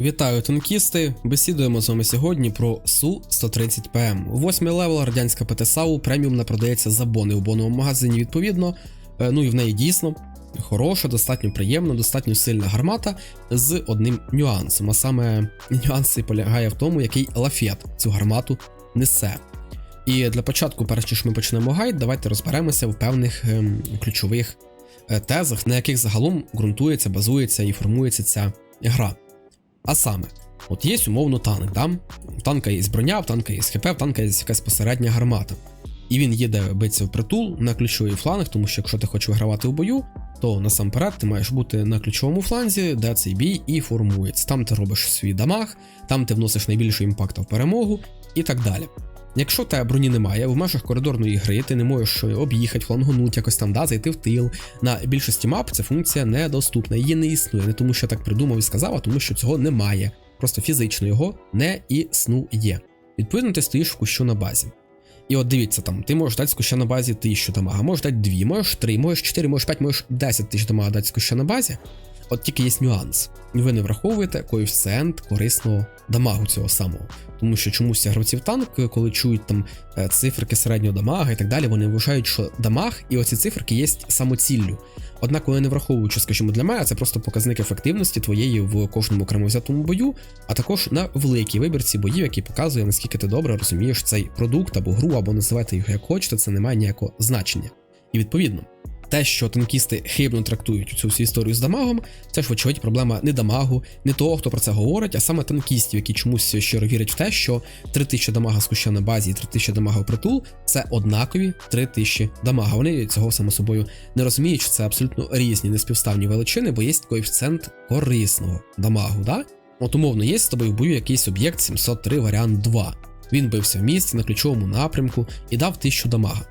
Вітаю танкісти! Бесідуємо з вами сьогодні про Су-130 ПМ. Восьмий левел радянська ПТСАУ преміум не продається за бони у боновому магазині відповідно. Е, Ну і в неї дійсно хороша, достатньо приємна, достатньо сильна гармата з одним нюансом. А саме нюанс і полягає в тому, який лафет цю гармату несе. І для початку, перш ніж ми почнемо гайд, давайте розберемося в певних ем, ключових е, тезах, на яких загалом ґрунтується, базується і формується ця гра. А саме, от є умовно танк, да? у танка є броня, в танка є ХП, в танка є якась посередня гармата. І він їде битися в притул на ключовий фланг, тому що якщо ти хочеш вигравати в бою, то насамперед ти маєш бути на ключовому фланзі, де цей бій і формується. Там ти робиш свій дамаг, там ти вносиш найбільше імпакта в перемогу і так далі. Якщо в тебе броні немає, в межах коридорної гри ти не можеш об'їхати, флангонуть, якось там да, зайти в тил. На більшості мап ця функція недоступна, її не існує, не тому що я так придумав і сказав, а тому що цього немає. Просто фізично його не існує. Відповідно, ти стоїш в кущу на базі. І от дивіться, там, ти можеш дати з куща на базі 1000 дамага, можеш дати 2, можеш 3, можеш 4, можеш 5, можеш 10 тисяч дамага дати з куща на базі. От тільки є нюанс. Ви не враховуєте коефіцієнт корисного дамагу цього самого. Тому що чомусь гравці в танк, коли чують там е, циферки середнього дамага і так далі, вони вважають, що дамаг і оці циферки є самоціллю. Однак, вони не враховують, що, скажімо, для мене це просто показник ефективності твоєї в кожному окремо взятому бою, а також на великій вибірці боїв, який показує, наскільки ти добре розумієш цей продукт або гру, або називайте його як хочете, це не має ніякого значення. І відповідно, те, що танкісти хибно трактують цю всю історію з дамагом, це ж вочевидь проблема не дамагу, не того, хто про це говорить, а саме танкістів, які чомусь щиро вірять в те, що 3000 дамага з куща на базі і 3000 дамага в притул це однакові 3000 дамага. Вони цього само собою не розуміють, що це абсолютно різні неспівставні величини, бо є коефіцієнт корисного дамагу. Да? От умовно, є з тобою в бою якийсь об'єкт 703 варіант 2. Він бився в місці на ключовому напрямку і дав 1000 дамага.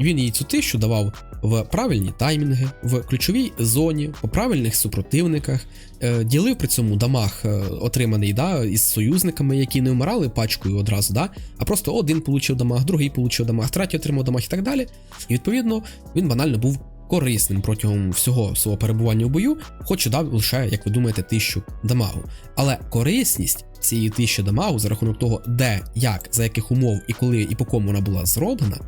Він їй цю тисячу давав в правильні таймінги, в ключовій зоні, по правильних супротивниках, е, ділив при цьому дамаг, е, отриманий да, із союзниками, які не вмирали пачкою одразу, да, а просто один получив дамаг, другий получив дамаг, третій отримав дамаг і так далі. І відповідно він банально був корисним протягом всього свого перебування в бою, хоч і дав лише, як ви думаєте, тисячу дамагу. Але корисність цієї тисячі дамагу за рахунок того, де, як, за яких умов і коли і по кому вона була зроблена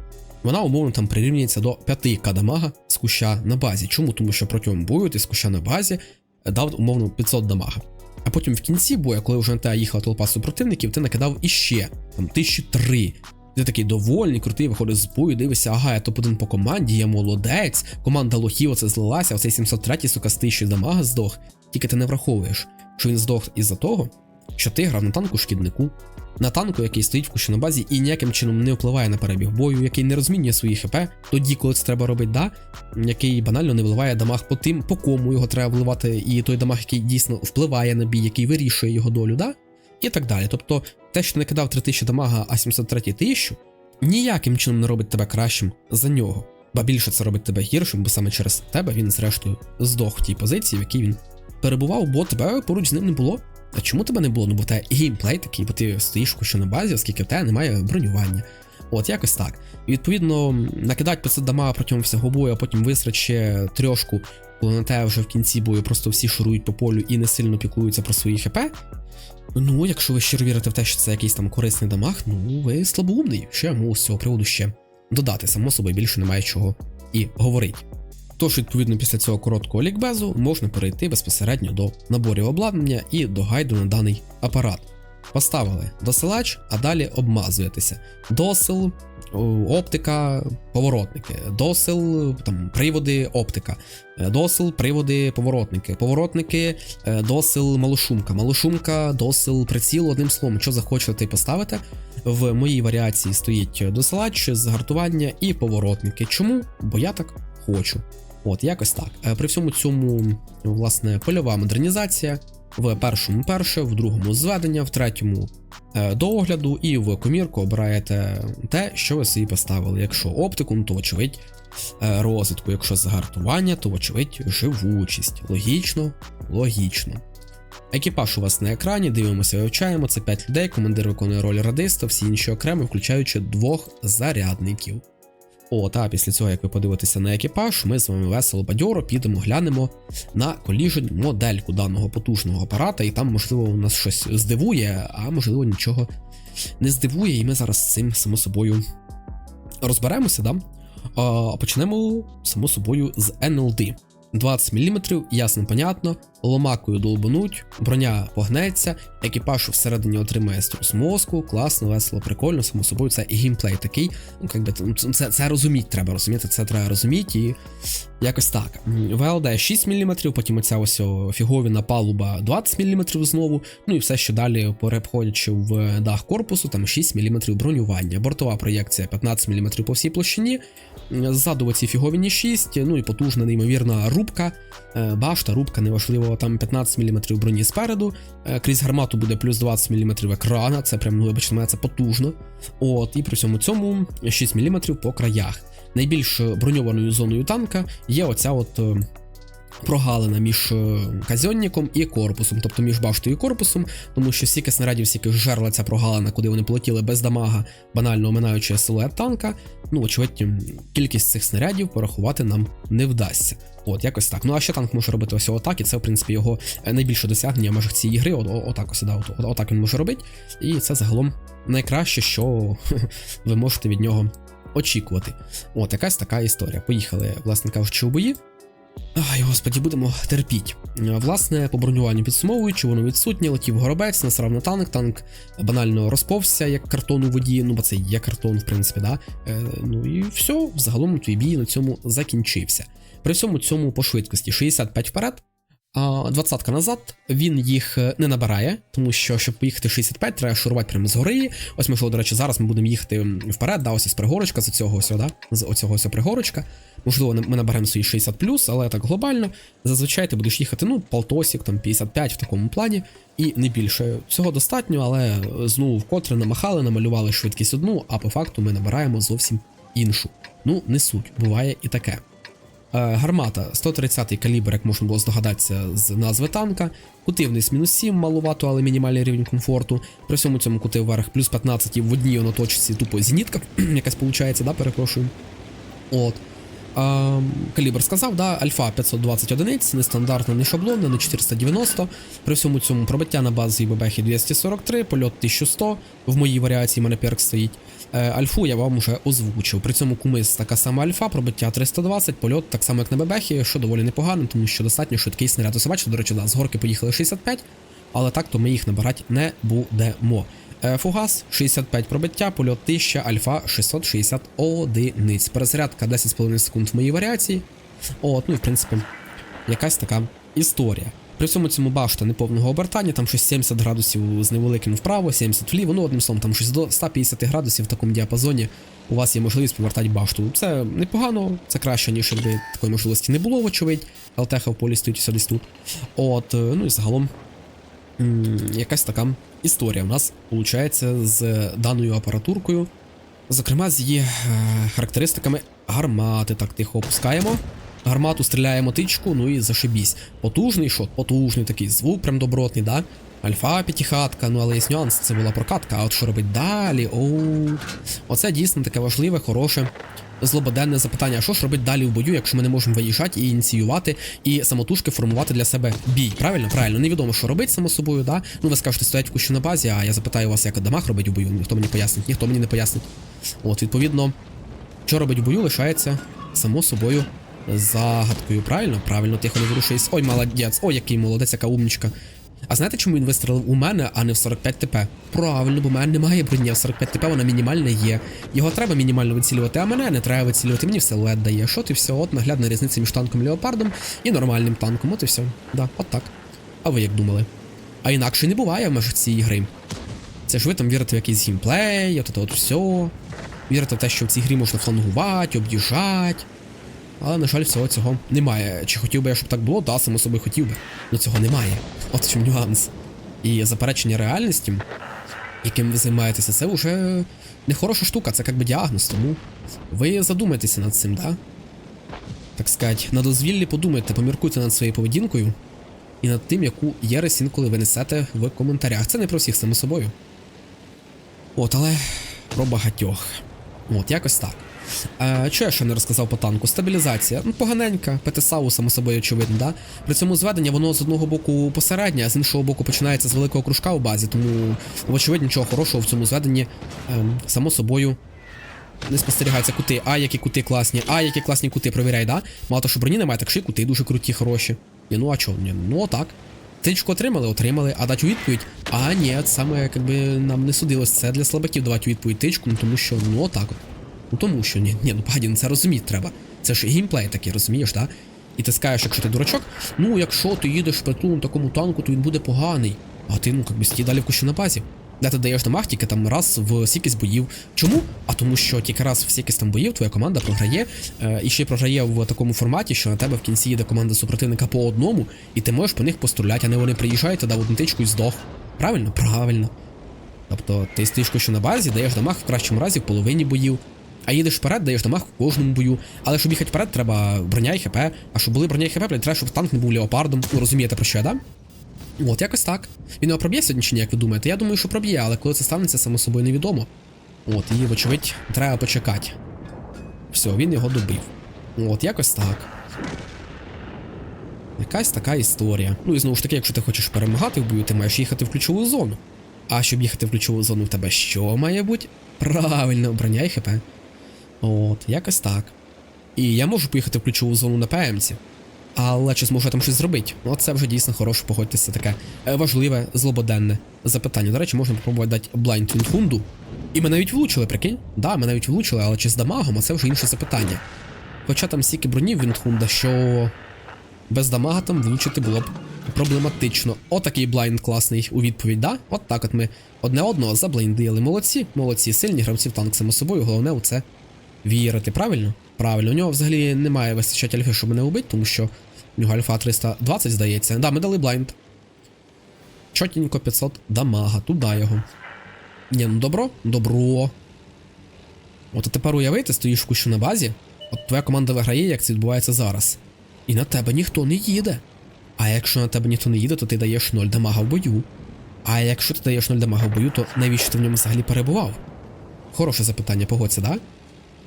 вона умовно там прирівнюється до 5к дамага з куща на базі. Чому? Тому що протягом бою ти з куща на базі дав умовно 500 дамага. А потім в кінці бою, коли вже на тебе їхала толпа супротивників, ти накидав іще там 1003. Ти такий довольний, крутий, виходить з бою, дивишся, ага, я топ-1 по команді, я молодець, команда лохів оце злилася, оцей 703 сука з 1000 дамага здох. Тільки ти не враховуєш, що він здох із-за того, що ти грав на танку шкіднику, на танку, який стоїть в кущі на базі і ніяким чином не впливає на перебіг бою, який не розмінює свої хп, тоді, коли це треба робити, да, який банально не вливає дамаг по тим, по кому його треба вливати, і той дамаг, який дійсно впливає на бій, який вирішує його долю, да, і так далі. Тобто, те, що не кидав 3000 дамага, а 703 1000, ніяким чином не робить тебе кращим за нього. Ба більше це робить тебе гіршим, бо саме через тебе він, зрештою, здох в тій позиції, в якій він перебував, бо тебе поруч з ним не було. А чому тебе не було? Ну бо тебе геймплей такий, бо ти стоїш що на базі, оскільки в тебе немає бронювання. От якось так. І відповідно, накидати 500 дамага протягом всього бою, а потім висрати ще трьошку, коли на тебе вже в кінці бою просто всі шурують по полю і не сильно піклуються про свої хп. Ну, якщо ви щиро вірите в те, що це якийсь там корисний дамаг, ну ви слабоумний. Що я можу з цього приводу ще додати, само собою більше немає чого і говорити. Тож, відповідно, після цього короткого лікбезу можна перейти безпосередньо до наборів обладнання і до гайду на даний апарат. Поставили досилач, а далі обмазуєтеся. Досил, оптика, поворотники, досил, там, приводи, оптика, досил, приводи, поворотники, поворотники, досил, малошумка, малошумка, досил, приціл, одним словом, що захочете поставити. В моїй варіації стоїть досилач, згартування і поворотники. Чому? Бо я так хочу. От, якось так. При всьому цьому, власне, польова модернізація. В першому перше, в другому зведення, в третьому до огляду, і в комірку обираєте те, що ви собі поставили. Якщо оптику, ну, то вочевидь розвитку, якщо загартування, то вочевидь живучість. Логічно, логічно. Екіпаж у вас на екрані, дивимося, вивчаємо. Це 5 людей, командир виконує роль радиста, всі інші окремо, включаючи двох зарядників. От, а після цього, як ви подивитеся на екіпаж, ми з вами весело бадьоро підемо, глянемо на коліжень модельку даного потужного апарата, і там, можливо, у нас щось здивує, а можливо, нічого не здивує, і ми зараз з цим само собою розберемося, да? А, почнемо, само собою, з NLD. 20 мм, ясно, понятно, ломакою долбануть, броня погнеться, екіпаж всередині отримає струс мозку, класно, весело, прикольно, само собою, це і геймплей такий. Ну, як би, це, це, це розуміти треба розуміти, це треба розуміти і якось так. ВЛД 6 мм, потім оця ось фіговіна палуба 20 мм знову, ну і все, що далі переходячи в дах корпусу, там 6 мм бронювання, бортова проєкція 15 мм по всій площині, ззаду оці фіговіні 6, ну і потужна, неймовірна рубка, е, башта, рубка, неважливо, там 15 мм броні спереду, е, крізь гармату буде плюс 20 мм екрана, це прям, ну, вибачте, це потужно. От, і при всьому цьому 6 мм по краях. Найбільш броньованою зоною танка є оця от. Прогалина між е, казьонником і корпусом, тобто між баштою і корпусом, тому що стільки снарядів, стільки жерла ця прогалина, куди вони полетіли без дамага, банально оминаючи силует танка. Ну, очевидь, кількість цих снарядів порахувати нам не вдасться. От, якось так. Ну а ще танк може робити ось отак, і це, в принципі, його е, найбільше досягнення в межах цієї гри. От, отак ось, да, от, отак він може робити. І це загалом найкраще, що ви можете від нього очікувати. От, якась така історія. Поїхали, власне кажучи, у бої. Ай, господі, будемо терпіть. Е, Власне, по бронюванню підсумовуючи, воно відсутнє, летів горобець, насрав на танк, танк банально розповзся як картон у воді, ну бо це є картон, в принципі, да. Е, ну і все, загалом твій бій на цьому закінчився. При всьому цьому по швидкості 65 вперед, а 20 назад він їх е, не набирає, тому що щоб поїхати 65, треба шурувати прямо з гори. Ось можливо, до речі, зараз ми будемо їхати вперед, да, ось із пригорочка, з оцього ось, да, з оцього ось пригорочка. Можливо, ми наберемо свої 60 але так глобально. Зазвичай ти будеш їхати, ну, полтосік, там 55 в такому плані, і не більше. Цього достатньо, але знову вкотре намахали, намалювали швидкість одну, а по факту ми набираємо зовсім іншу. Ну, не суть, буває і таке. Е, Гармата 130-й калібр, як можна було здогадатися з назви танка. Кути вниз мінус 7, малувато, але мінімальний рівень комфорту. При всьому цьому кути вверх плюс 15 і в одній оноточці тупо зенітка якась виходить, да, перепрошую. От. Калібр сказав, да, альфа 520 одиниць, нестандартна, не шаблонна, не 490. При всьому цьому пробиття на базі ББХ 243, польот 1100. В моїй варіації мене перк стоїть. Е, Альфу я вам вже озвучив. При цьому кумис така сама альфа, пробиття 320, польот так само, як на ББХі, що доволі непогано, тому що достатньо швидкий снаряд. Ось бачите, до речі, да, з горки поїхали 65, але так то ми їх набирати не будемо. Е, Фугас 65 пробиття, польот 1000, альфа 660 одиниць. Перезарядка 10,5 секунд в моїй варіації. От, ну і в принципі, якась така історія. При всьому цьому башта неповного обертання, там щось 70 градусів з невеликим вправо, 70 вліво, ну одним словом, там щось до 150 градусів в такому діапазоні у вас є можливість повертати башту. Це непогано, це краще, ніж якби такої можливості не було, вочевидь. ЛТХ в полі стоїть усе десь тут. От, е, ну і загалом якась така історія у нас виходить з даною апаратуркою. Зокрема, з її е, характеристиками гармати. Так, тихо опускаємо. Гармату стріляємо тичку, ну і зашибісь. Потужний шот, потужний такий звук, прям добротний, да? Альфа п'ятихатка, ну але є нюанс, це була прокатка, а от що робить далі? Оу. Оце дійсно таке важливе, хороше, злободенне запитання. Що ж робить далі в бою, якщо ми не можемо виїжджати і ініціювати, і самотужки формувати для себе бій? Правильно, правильно, невідомо, що робить само собою, да? Ну ви скажете, стоять кущу на базі, а я запитаю вас, як дамаг робить у бою. Ніхто мені пояснить, ніхто мені не пояснить. От, відповідно, що робить в бою, лишається само собою загадкою. Правильно? Правильно, тихо не вирушись. Ой, молодець, ой, який молодець, яка умнічка. А знаєте, чому він вистрелив у мене, а не в 45 ТП? Правильно, бо в мене немає броні, в 45 ТП вона мінімальна є. Його треба мінімально вицілювати, а мене не треба вицілювати. Мені все лед дає. Що ти все, от наглядна різниця між танком Леопардом і нормальним танком. От і все. Да, от так. А ви як думали? А інакше не буває в межах цієї гри. Це ж ви там вірите в якийсь геймплей, от це от все. Вірите в те, що в цій грі можна флангувати, об'їжджати. Але, на жаль, всього цього немає. Чи хотів би я, щоб так було? Да, само собою хотів би. Але цього немає. От чому нюанс. І заперечення реальності, яким ви займаєтеся, це вже не хороша штука, це як би діагноз. Тому ви задумайтеся над цим, да? Так сказати, на дозвіллі подумайте, поміркуйте над своєю поведінкою і над тим, яку єресь інколи ви несете в коментарях. Це не про всіх само собою. От, але про багатьох. От, якось так. Е, що я ще не розказав по танку? Стабілізація. Ну, поганенька, ПТСАУ, само собою, очевидно, да? При цьому зведення воно з одного боку посереднє, а з іншого боку починається з великого кружка у базі, тому, вочевидь, нічого хорошого в цьому зведенні, ем, само собою, не спостерігається кути. А, які кути класні, а, які класні кути, провіряй, да? Мало то, що броні немає, так ще й кути дуже круті, хороші. Ні, ну а чого? Ні, ну отак. Тичку отримали, отримали, а дати у відповідь. А, ні, саме якби нам не судилось. Це для слабаків давати у відповідь тичку, ну тому що, ну отак от. Ну тому що ні, ні, ну паді, ну це розуміти треба. Це ж геймплей такий, розумієш, так? І ти скажеш, якщо ти дурачок, ну якщо ти їдеш в притул на такому танку, то він буде поганий. А ти, ну, якби стій далі в кущу на базі. Де ти даєш дамаг тільки там раз в сікість боїв. Чому? А тому що тільки раз в сікість там боїв твоя команда програє, е, і ще й програє в такому форматі, що на тебе в кінці їде команда супротивника по одному, і ти можеш по них постріляти, а не вони приїжджають, тоді в одну тичку і здох. Правильно? Правильно. Тобто ти стоїш що на базі, даєш дамаг в кращому разі в половині боїв. А їдеш вперед, даєш дамаг в кожному бою. Але щоб їхати вперед, треба броня і хп. А щоб були броня і хп, блядь, треба, щоб танк не був леопардом. Ну розумієте про що я, да? От, якось так. Він його проб'є сьогодні чи ні, як ви думаєте? Я думаю, що проб'є, але коли це станеться, само собою невідомо. От, і, вочевидь, треба почекати. Все, він його добив. От, якось так. Якась така історія. Ну і знову ж таки, якщо ти хочеш перемагати в бою, ти маєш їхати в ключову зону. А щоб їхати в ключову зону, в тебе що має бути? Правильно, броня і хп. От, якось так. І я можу поїхати в ключову зону на ПМці. Але чи зможу я там щось зробити? Ну, це вже дійсно хороше, погодьтеся, таке е, важливе, злободенне запитання. До речі, можна попробувати дати Blind Windhundu. І ми навіть влучили, прикинь? Да, ми навіть влучили, але чи з дамагом, а це вже інше запитання. Хоча там стільки бронів Віндхунда, що без дамага там влучити було б проблематично. Отакий блайнд класний у відповідь, да? От так от ми одне одного заблайндили. Молодці, молодці, сильні гравці в танк само собою, головне у це вірити, правильно? Правильно, у нього взагалі немає вистачати альфи, щоб мене убити, тому що у нього альфа 320, здається. Да, ми дали блайнд. Чотенько 500 дамага, туди його. Ні, ну добро, добро. От а тепер уяви, ти стоїш в кущу на базі, от твоя команда виграє, як це відбувається зараз. І на тебе ніхто не їде. А якщо на тебе ніхто не їде, то ти даєш 0 дамага в бою. А якщо ти даєш 0 дамага в бою, то навіщо ти в ньому взагалі перебував? Хороше запитання, погодься, да?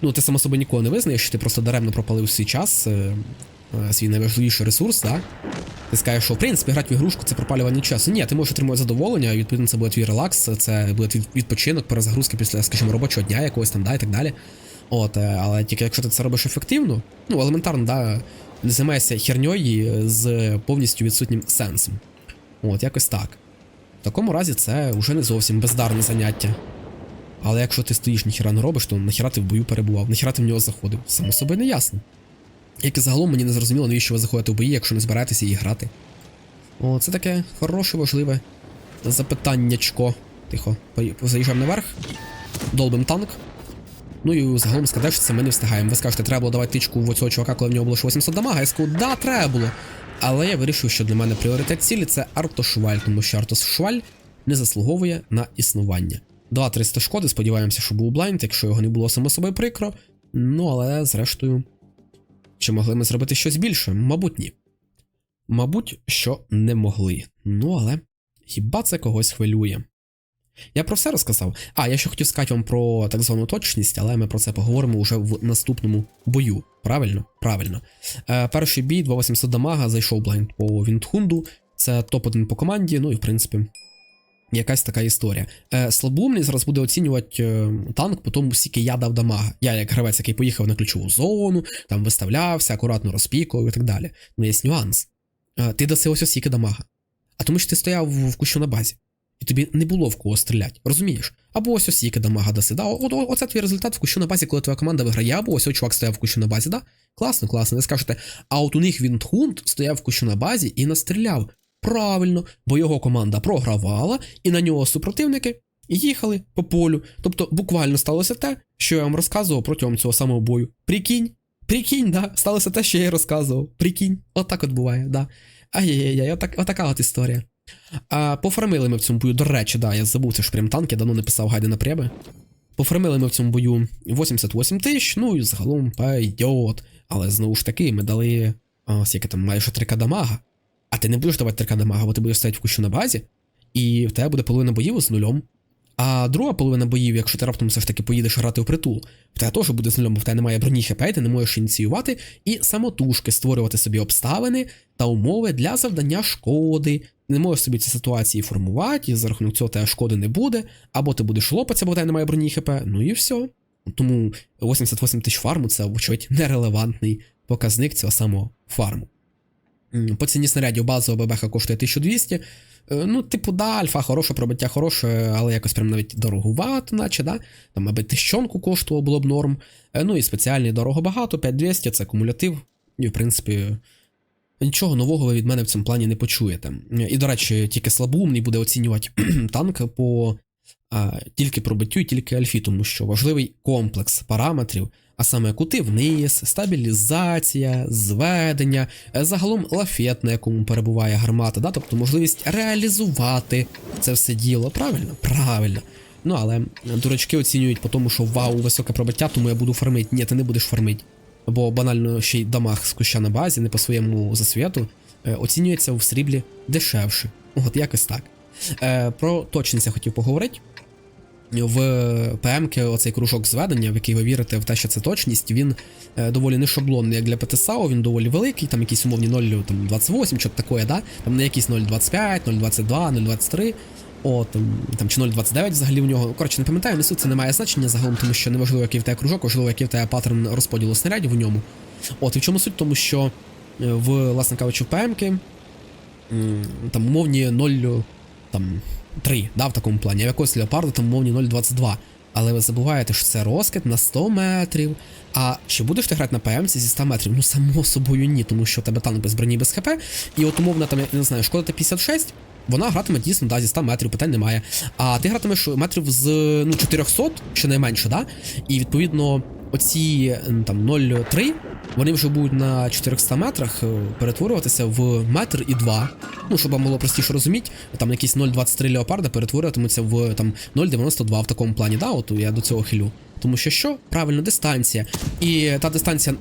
Ну, ти само собою ніколи не визнаєш, ти просто даремно пропалив свій час, е, е, свій найважливіший ресурс, да? Ти скажеш, що в принципі грати в ігрушку це пропалювання часу. Ні, ти можеш отримувати задоволення, відповідно це буде твій релакс, це буде твій відпочинок, перезагрузки після, скажімо, робочого дня якогось там, да, і так далі. От, е, але тільки якщо ти це робиш ефективно, ну елементарно, да, не займаєшся херньою з повністю відсутнім сенсом. От, якось так. В такому разі це вже не зовсім бездарне заняття. Але якщо ти стоїш, ніхіра не робиш, то нахіра ти в бою перебував, нахіра ти в нього заходив. Само собою не ясно. Як і загалом мені не зрозуміло, навіщо ви заходите в бої, якщо не збираєтеся її грати. О, це таке хороше, важливе запитаннячко. Тихо, заїжджаємо наверх, долбим танк. Ну і загалом скажеш, це ми не встигаємо. Ви скажете, треба було давати тичку в оцього чувака, коли в нього було ще 800 дамага. Я скажу, да, треба було. Але я вирішив, що для мене пріоритет цілі це Артошваль, тому що Артошваль не заслуговує на існування. 2-300 шкоди, сподіваємося, що був блайнд, якщо його не було само собою прикро. Ну, але зрештою, чи могли ми зробити щось більше? Мабуть, ні. Мабуть, що не могли. Ну, але хіба це когось хвилює? Я про все розказав. А, я ще хотів сказати вам про так звану точність, але ми про це поговоримо вже в наступному бою. Правильно? Правильно. Е, перший бій 2800 дамага, зайшов блайнд по Вінтхунду. Це топ-1 по команді, ну і в принципі. Якась така історія. Е, Слабоумний зараз буде оцінювати е, танк по тому, скільки я дав дамага. Я, як гравець, який поїхав на ключову зону, там виставлявся, акуратно розпікував і так далі. Ну, є нюанс. Е, ти даси ось ось дамага. А тому що ти стояв в в кущу на базі. І тобі не було в кого стріляти, розумієш? Або ось ось дамага даси. Да? О, о, оце твій результат в кущу на базі, коли твоя команда виграє, або ось ось чувак стояв в кущу на базі, да? Класно, класно. Ви скажете, а от у них Віндхунд стояв в кущу на базі і настріляв. Правильно, бо його команда програвала, і на нього супротивники їхали по полю. Тобто буквально сталося те, що я вам розказував протягом цього самого бою. Прикинь, прикинь, да, сталося те, що я розказував. Прикинь, отак от буває, да. Ай-яй-яй, отак, отака от історія. А, пофармили ми в цьому бою, до речі, да, я забув, це ж прям танк, я давно не писав гайди на преби. Пофармили ми в цьому бою 88 тисяч, ну і загалом пайдет. Але знову ж таки, ми дали а, скільки там майже 3к дамага. А ти не будеш давати 3к дамага, бо ти будеш стояти в кущу на базі, і в тебе буде половина боїв з нульом. А друга половина боїв, якщо ти раптом все ж таки поїдеш грати в притул, в тебе теж буде з нульом, бо в тебе немає броні ХП, ти не можеш ініціювати і самотужки створювати собі обставини та умови для завдання шкоди. Не можеш собі ці ситуації формувати, і за рахунок цього тебе шкоди не буде, або ти будеш лопатися, бо в тебе немає броні ХП, ну і все. Тому 88 тисяч фарму це, вочевидь, нерелевантний показник цього самого фарму. По ціні снарядів базова ББХ коштує 1200. Е, Ну, типу, да, альфа хороша, пробиття хороше, але якось прям навіть дорогувато, наче, да? Там, аби тищонку коштувало було б норм. Е, Ну і спеціальний дорого багато, 5200 це кумулятив. І, в принципі, нічого нового ви від мене в цьому плані не почуєте. Е, І, до речі, тільки слабоумний буде оцінювати танк по а, тільки пробиттю і тільки альфі, тому що важливий комплекс параметрів, а саме кути вниз, стабілізація, зведення, е, загалом лафет, на якому перебуває гармата, да? тобто можливість реалізувати це все діло. Правильно? Правильно. Ну але дурачки оцінюють по тому, що вау, високе пробиття, тому я буду фармити. Ні, ти не будеш фармити. Бо банально ще й дамаг з куща на базі, не по своєму засвіту, е, оцінюється в сріблі дешевше. От якось так. Е, про точність я хотів поговорити. В ПМК оцей кружок зведення, в який ви вірите в те, що це точність, він е, доволі не шаблонний, як для ПТСАУ, він доволі великий, там якісь умовні 0,28, що таке, да? Там не якісь 0,25, 0,22, 0,23. О, там, там чи 0,29 взагалі в нього. Коротше, не пам'ятаю, не суть це не має значення загалом, тому що неважливо, який в тебе кружок, важливо, який в тебе паттерн розподілу снарядів у ньому. От, і в чому суть, тому що е, в, власне кажучи, в ПМК там умовні 0, там, 3, да, в такому плані, а в якогось леопарда там умовні 0,22. Але ви забуваєте, що це розкид на 100 метрів. А чи будеш ти грати на ПМці зі 100 метрів? Ну, само собою ні, тому що в тебе танк без броні без ХП. І от умовно там, я не знаю, шкода 56, вона гратиме дійсно да, зі 100 метрів, питань немає. А ти гратимеш метрів з ну, 400, щонайменше, да? І відповідно оці там 0,3, вони вже будуть на 400 метрах е, перетворюватися в метр і два. Ну, щоб вам було простіше розуміти, там якісь 0,23 леопарда перетворюватимуться в там 0,92 в такому плані, да, от я до цього хилю. Тому що що? Правильно, дистанція. І та дистанція.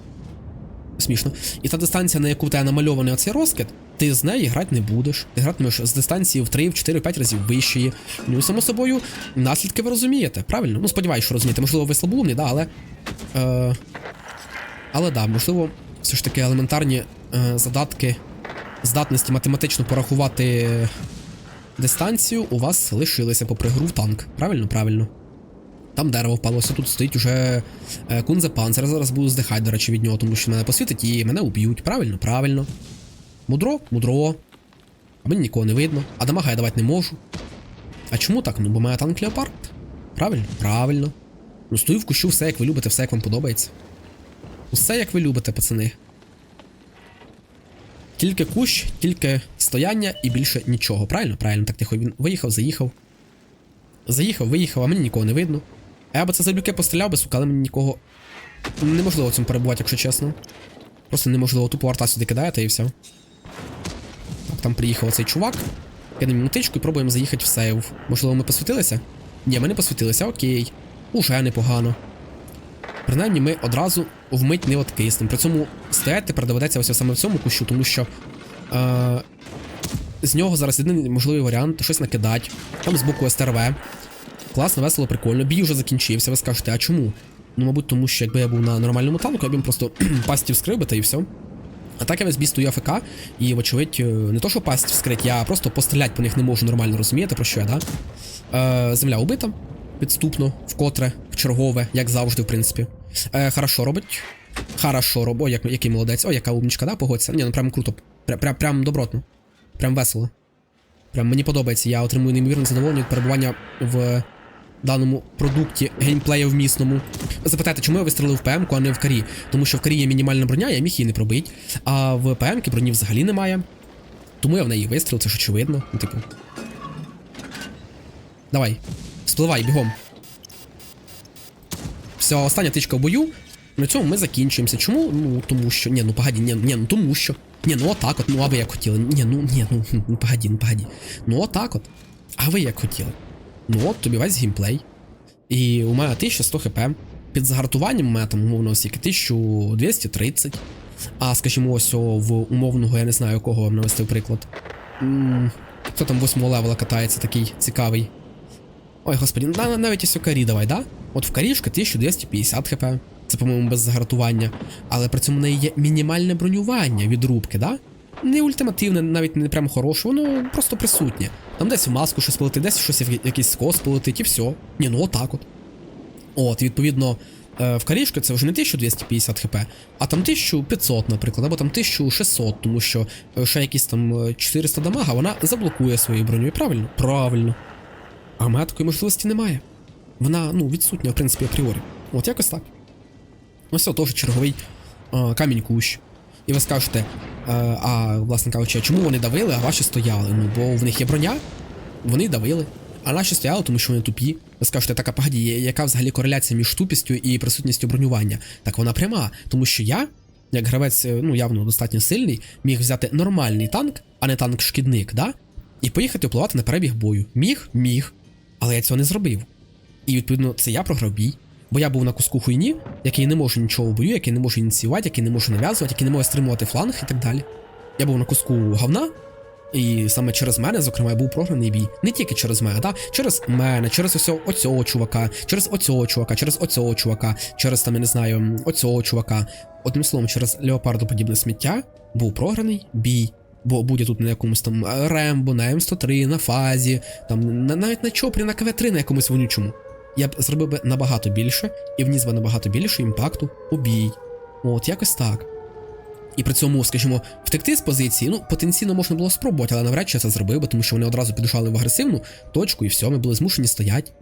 Смішно. І та дистанція, на яку в тебе намальований оцей розкид, ти з неї грати не будеш. Ти гратимеш з дистанції в 3, в 4, 5 разів вищої. Ну, само собою, наслідки ви розумієте, правильно? Ну, сподіваюсь, що розумієте. Можливо, ви слабоумні, да, але. Е, але да, можливо, все ж таки елементарні е, задатки здатності математично порахувати дистанцію у вас лишилися попри гру в танк. Правильно? Правильно. Там дерево впалося, тут стоїть уже е, кунзе панцер. Зараз буду здихати, до речі, від нього, тому що мене посвітить і мене уб'ють. Правильно? Правильно. Мудро? Мудро. А мені нікого не видно. А дамага я давати не можу. А чому так? Ну, бо має танк Леопард. Правильно? Правильно. Ну, стою в кущу, все як ви любите, все як вам подобається. Усе як ви любите, пацани. Тільки кущ, тільки стояння і більше нічого. Правильно? Правильно, так тихо він виїхав, заїхав. Заїхав, виїхав, а мені нікого не видно. Я би це залюбки постріляв би, сука, але мені нікого. Неможливо цьому перебувати, якщо чесно. Просто неможливо, тупо арта сюди кидаєте і все. Так, там приїхав оцей чувак. Кинемо тичку і пробуємо заїхати в сейв. Можливо, ми посвітилися? Ні, ми не посвітилися, окей. Уже непогано. Принаймні ми одразу вмить не откиснемо. При цьому стоять тепер доведеться ось саме в цьому кущу, тому що е, з нього зараз єдиний можливий варіант щось накидати. Там з боку СТРВ. Класно, весело, прикольно. Бій вже закінчився. Ви скажете, а чому? Ну, мабуть, тому що якби я був на нормальному танку, я б їм просто пасті вскрив би та і все. А так я весь бій стою АФК, і, вочевидь, е, не то, що пасть вскрить, я просто постріляти по них не можу нормально розумієте, про що я, да? Е, земля убита. Підступно, вкотре, в чергове, як завжди, в принципі. Е, хорошо робить. Хорошо робить. О, як, який молодець. О, яка умнічка, да, погодься. Ні, ну прям круто. Прям, прям, прям добротно. Прям весело. Прям мені подобається. Я отримую неймовірне задоволення від перебування в даному продукті геймплею вмісному. Ви запитаєте, чому я вистрелив в ПМ-ку, а не в карі? Тому що в карі є мінімальна броня, я міг її не пробити. А в ПМ-ки броні взагалі немає. Тому я в неї вистрілив, це ж очевидно. Ну, типу. Давай. Спливай, бігом. Все, остання тичка в бою. На цьому ми закінчуємося. Чому? Ну, тому що. Ні, ну погоді, ні, ні, ну тому що. Ні, ну отак от, ну а ви як хотіли. Ні, ну ні, ну, ну погоді, ну погоді. Ну отак от. А ви як хотіли? Ну от тобі весь геймплей. І у мене 1100 хп. Під загартуванням у мене там умовно ось 1230. А скажімо, ось в умовного, я не знаю, кого вам навести в приклад. Хто там 8 левела катається, такий цікавий. Ой, господі, ну, на- навіть ось у карі давай, да? От в карішка 1250 хп. Це, по-моєму, без загартування. Але при цьому в неї є мінімальне бронювання від рубки, да? Не ультимативне, навіть не прям хороше, воно просто присутнє. Там десь в маску щось полетить, десь щось якийсь скос полетить, і все. Ні, ну отак от. От, відповідно, е, в карішки це вже не 1250 хп, а там 1500, наприклад, або там 1600, тому що е, ще якісь там е, 400 дамага вона заблокує своєю бронею. Правильно? Правильно. А мене такої можливості немає. Вона ну, відсутня, в принципі, апріорі. От якось так. Ось це теж черговий е, камінь кущ. І ви скажете, е, а власне кажучи, чому вони давили, а ваші стояли? Ну, бо в них є броня, вони давили. А наші стояли, тому що вони тупі. Ви скажете, так, а погоді, яка взагалі кореляція між тупістю і присутністю бронювання? Так вона пряма, тому що я, як гравець, е, ну явно достатньо сильний, міг взяти нормальний танк, а не танк-шкідник, да? І поїхати впливати на перебіг бою. Міг, міг. Але я цього не зробив. І відповідно це я програв бій. Бо я був на куску хуйні, який не може нічого в бою, який не може ініціювати, який не може нав'язувати, який не може стримувати фланг і так далі. Я був на куску говна, і саме через мене, зокрема, був програний бій. Не тільки через мене, да? через мене, через ось оцього чувака, через оцього чувака, через оцього чувака, через там, я не знаю, оцього чувака. Одним словом, через леопардоподібне сміття був програний бій. Бо будь я тут на якомусь там Рембо, на М103, на фазі, там навіть на Чопрі, на КВ3, на якомусь вонючому. Я б зробив би набагато більше і вніс би набагато більше імпакту у бій. От якось так. І при цьому, скажімо, втекти з позиції, ну, потенційно можна було спробувати, але навряд чи я це зробив, би, тому що вони одразу підушали в агресивну точку, і все, ми були змушені стоять.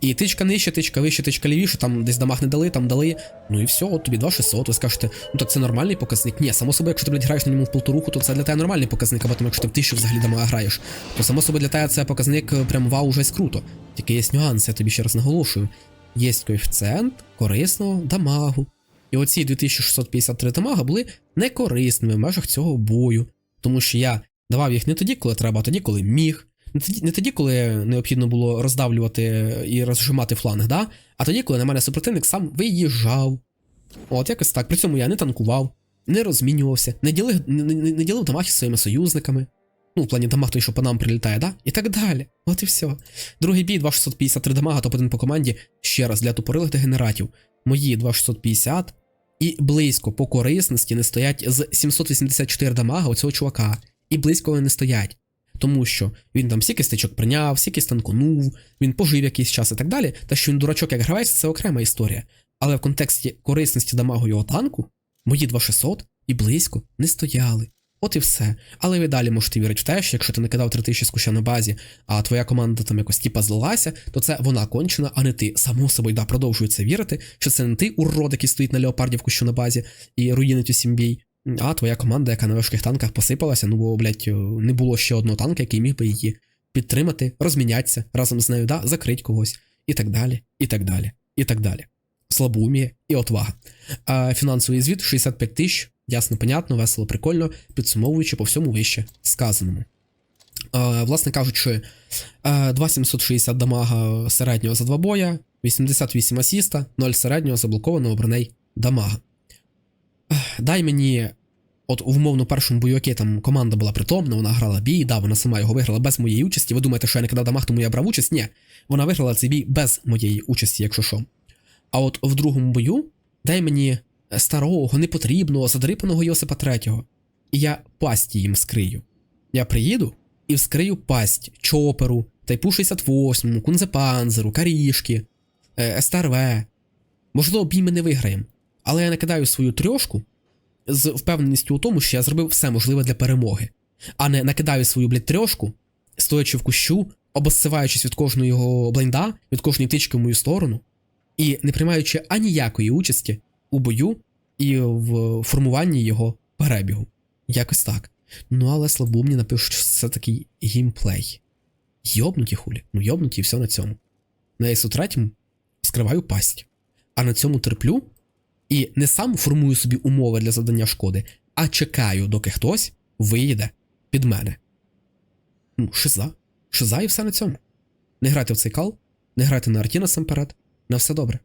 І тичка нижче, тичка вище, тичка лівіше, там десь дамаг не дали, там дали. Ну і все, от тобі 2600, ви скажете, ну так це нормальний показник. Ні, само собою, якщо ти, блядь, граєш на ньому в полторуху, то це для тебе нормальний показник, або там, якщо ти в тисячу взагалі дамага граєш, то само собою для тебе це показник е, прям вау, уже круто. Тільки є нюанс, я тобі ще раз наголошую. Є коефіцієнт корисного дамагу. І оці 2653 дамага були некорисними в межах цього бою, тому що я давав їх не тоді, коли треба, а тоді, коли міг. Не тоді, коли необхідно було роздавлювати і розжимати фланг, да? а тоді, коли на мене супротивник сам виїжджав. От якось так. При цьому я не танкував, не розмінювався, не ділив, не, не, ділив дамаг із своїми союзниками. Ну, в плані дамаг той, що по нам прилітає, да? І так далі. От і все. Другий бій 2653 дамага, топ-1 по команді. Ще раз для тупорилих дегенератів. Мої 2650 і близько по корисності не стоять з 784 дамага оцього чувака. І близько вони не стоять. Тому що він там всі кистичок прийняв, всі станконув, він пожив якийсь час і так далі. Та що він дурачок як гравець, це окрема історія. Але в контексті корисності дамагу його танку, мої 2600 і близько не стояли. От і все. Але ви далі можете вірити в те, що якщо ти накидав 3000 з куща на базі, а твоя команда там якось типа злилася, то це вона кончена, а не ти. Само собою, да, продовжую це вірити, що це не ти, урод, який стоїть на леопарді в кущу на базі і руїнить усім бій, а твоя команда, яка на важких танках посипалася, ну бо, блядь, не було ще одного танка, який міг би її підтримати, розмінятися разом з нею, да, закрить когось, і так далі, і так далі, і так далі. Слабоуміє і отвага. А фінансовий звіт 65 тисяч, ясно, понятно, весело, прикольно, підсумовуючи по всьому вище сказаному. А, власне кажучи, 2760 дамага середнього за два боя, 88 асіста, 0 середнього заблокованого броней дамага. Дай мені, от умовно першому бою, окей, там команда була притомна, вона грала бій, да, вона сама його виграла без моєї участі. Ви думаєте, що я не кидав дамаг, тому я брав участь? Ні, вона виграла цей бій без моєї участі, якщо що. А от в другому бою дай мені старого, непотрібного, задрипаного Йосипа Третього, і я пасть їм скрию. Я приїду і вскрию пасть Чоперу, Тайпу 68, Кунзепанзеру, Карішки, е, СТРВ. Можливо, бій ми не виграємо, але я накидаю свою трьошку з впевненістю у тому, що я зробив все можливе для перемоги, а не накидаю свою, блядь, трьошку, стоячи в кущу, обоссиваючись від кожного його бленда, від кожної тички в мою сторону, і не приймаючи аніякої участі у бою і в формуванні його перебігу. Якось так. Ну, але слабумні напишуть, що це такий геймплей. Йобнуті хулі. Ну, йобнуті і все на цьому. На ісу третьому скриваю пасть. А на цьому терплю і не сам формую собі умови для завдання шкоди, а чекаю, доки хтось виїде під мене. Ну, шиза. Шиза і все на цьому. Не грайте в цей кал, не грайте на Артіна самперед. На все добре.